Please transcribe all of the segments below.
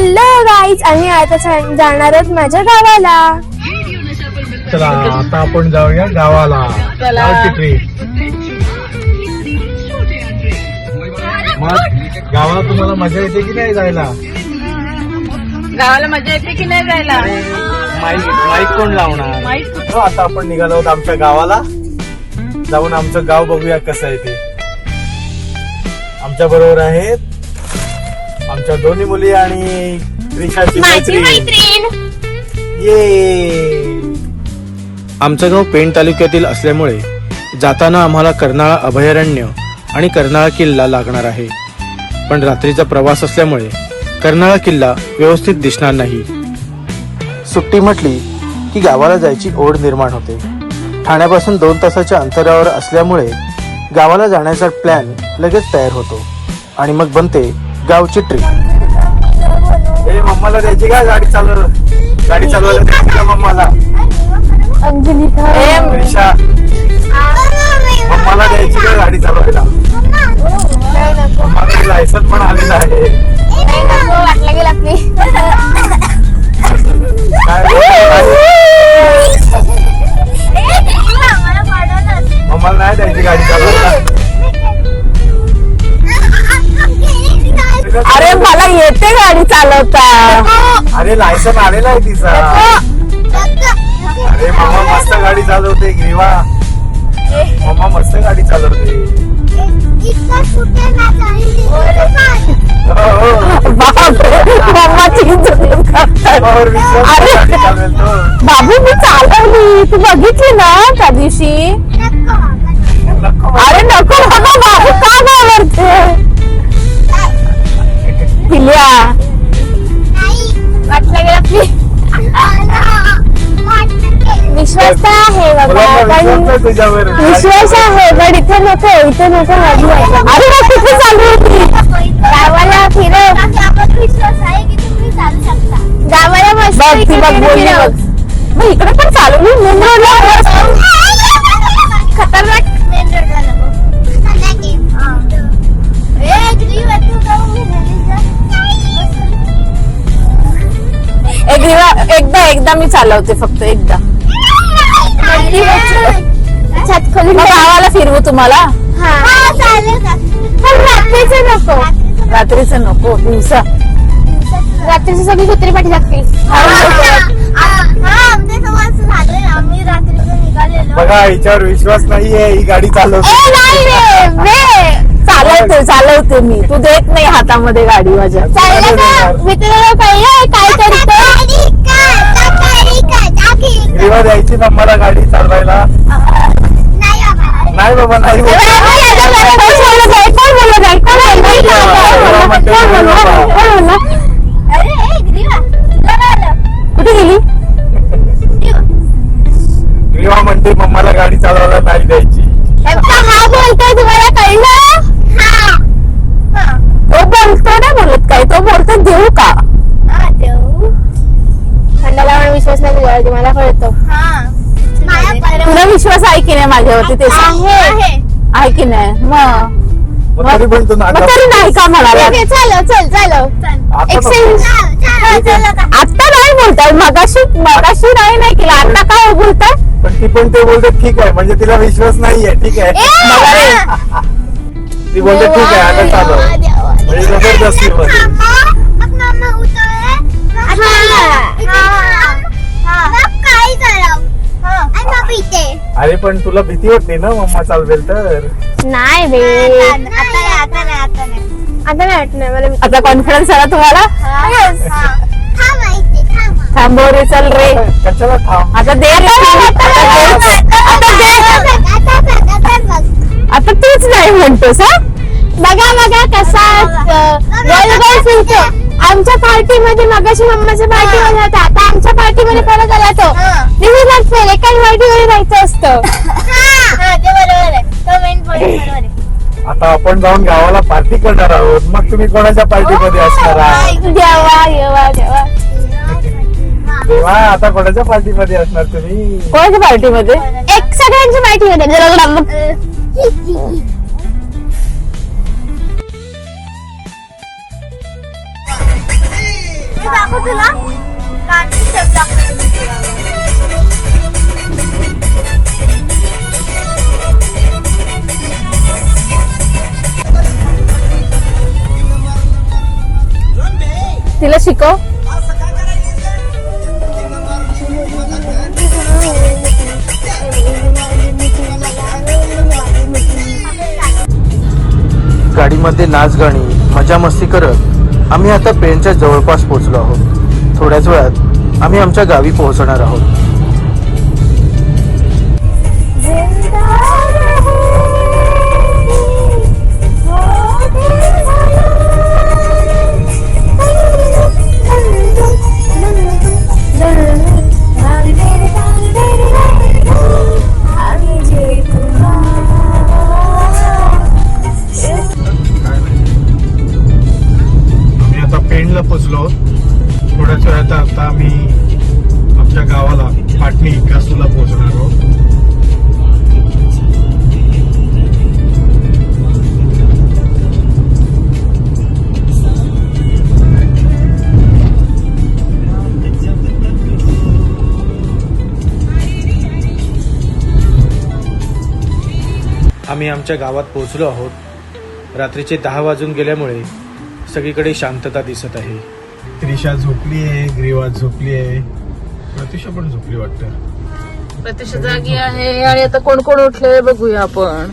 Hello guys आम्ही आता जाणार आहोत माझ्या गावाला. चला आता आपण जाऊया गावाला. चला. गावची ट्रिप मग गावाला तुम्हाला मजा येते की नाही जायला? गावाला मजा येते की नाही जायला? माईक माईक कोण लावणार? माहीत हो, आता आपण निघालो आहोत आमच्या गावाला. जाऊन आमचं गाव बघूया कसं आहे ते. आमच्या बरोबर आहेत आमच्या दोन्ही मुली आणि त्रिशाची माझी मैत्रीण. मैत्रीण. ये. आमचं गाव पेण तालुक्यातील असल्यामुळे जाताना आम्हाला कर्नाळा अभयारण्य आणि कर्नाळा किल्ला लागणार आहे. पण रात्रीचा प्रवास असल्यामुळे कर्नाळा किल्ला व्यवस्थित दिसणार नाही. सुट्टी म्हटली की गावाला जायची ओढ निर्माण होते. ठाण्यापासून दोन तासाच्या अंतरावर असल्यामुळे गावाला जाण्याचा प्लॅन लगेच तयार होतो. आणि मग बनते गावची ट्रिप मम्माला द्यायची का? गाडी चालव. गाडी चालवायला द्यायची का मम्माला? अरे लायसन आलेला आहे तिचा. अरे मम्मा मस्त गाडी चालवते ग्रीवा मम्मा मस्त गाडी चालवते. हो, हो. बाबू मी चालवली. तू बघितली ना त्या दिवशी. अरे नको बाबा विश्वास तर आहे बाबा विश्वास पण नाही विश्वास आहे पण इथे नको इथे नको माझी वाट. अरे बा, कुठे चालू होती गावाला फिरव गावाला मस्त बघ, ती बघ, बोलली बघ. मग इकडे पण चालू नाही मेन रोडला खतरनाक। एकदा एकदा मी चालवते फक्त एकदा छत खोली गावाला फिरवू तुम्हाला? पण रात्रीचं नको रात्रीचं नको दिवसा. रात्रीची सगळी कुत्री पाठी लागतील. बघा हिच्यावर विश्वास नाहीये ही गाडी चालवते. ए नाही रे वे चालवते चालवते मी. तू देत नाही हातामध्ये गाडी माझ्या. चाललं का? काय करतो ग्रीवा द्यायची ना मला गाडी चालवायला. नाही बाबा. नाही आहे नाही माझ्यावरती ते सांग. आहे. की नाही? मग मग तरी पण तू मग नाका तरी नाही का म्हणाला? चालव चल चालव आता एक्सचेंज आता नाही बोलताय. मगाशी मगाशी नाही नाही केलं. आता काय बोलताय? पण ती पण ते बोलते ठीक आहे. म्हणजे तिला विश्वास नाहीये ठीक आहे. बघा रे. ती बोलते ठीक आहे आता चालव म्हणजे जबरदस्ती मध्ये अरे पण तुला भीती वाटते ना मम्मा चालवेल तर नाही बे आता नाही वाटणार मला आता कॉन्फिडन्स आला तुम्हाला थांबव रे चल रे कशाला थांब आता दे रे. आता दे. आता तूच नाही म्हणतोस हा बघा बघा कसा गोल गोल फिरतो आमच्या पार्टी मध्ये मगाशी मम्माच्या पार्टी मध्ये होता आता आमच्या पार्टी मध्ये परत आला तो दिस इज नॉट फेअर एकाच पार्टी मध्ये जायचं असतं. आता आपण जाऊन गावाला पार्टी करणार आहोत. मग तुम्ही कोणाच्या पार्टी मध्ये असणार आहात? देवा देवा देवा. तेव्हा आता कोणाच्या पार्टी मध्ये असणार तुम्ही? कोणाच्या पार्टी मध्ये? एक सगळ्यांची पार्टी मध्ये जरा लांब. दाखव तुला कांची शेप दाखवते तिला शिकव. गाडीमध्ये नाच गाणी मजा मस्ती करत आम्ही आता पेणच्या जवळपास पोहोचलो आहोत. थोड्याच वेळात आम्ही आमच्या गावी पोहोचणार आहोत. आता पोचलो. आहोत थोड्याच वेळात आता आम्ही आमच्या गावाला पाटणी कासूला पोहोचणार आहोत. आम्ही आमच्या गावात पोहोचलो आहोत. रात्रीचे दहा वाजून गेल्यामुळे सगळीकडे शांतता दिसत आहे. त्रिशा झोपली आहे ग्रीवा झोपली आहे. प्रत्युषा पण झोपली वाटतं. प्रत्यक्ष जागी आहे आणि आता कोण कोण उठले बघूया आपण.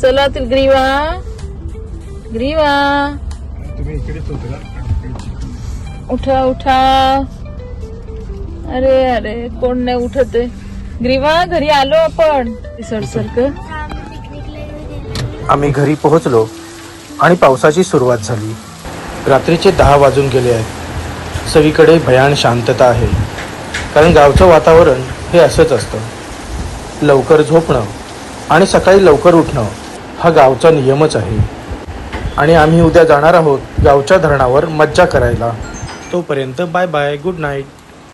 चला ती ग्रीवा. ग्रीवा. तुम्ही इकडेच होते का उठा उठा. अरे अरे कोण नाही उठत ग्रीवा घरी आलो आपण. सरसारखं आम्ही घरी पोहोचलो. आणि पावसाची सुरुवात झाली. रात्रीचे दहा वाजून गेले आहेत. सगळीकडे भयान शांतता आहे. कारण गावचं वातावरण हे असंच असतं. लवकर झोपणं आणि सकाळी लवकर उठणं हा गावचा नियमच आहे. आणि आम्ही उद्या जाणार आहोत गावच्या धरणावर मज्जा करायला. तोपर्यंत बाय बाय गुड नाईट.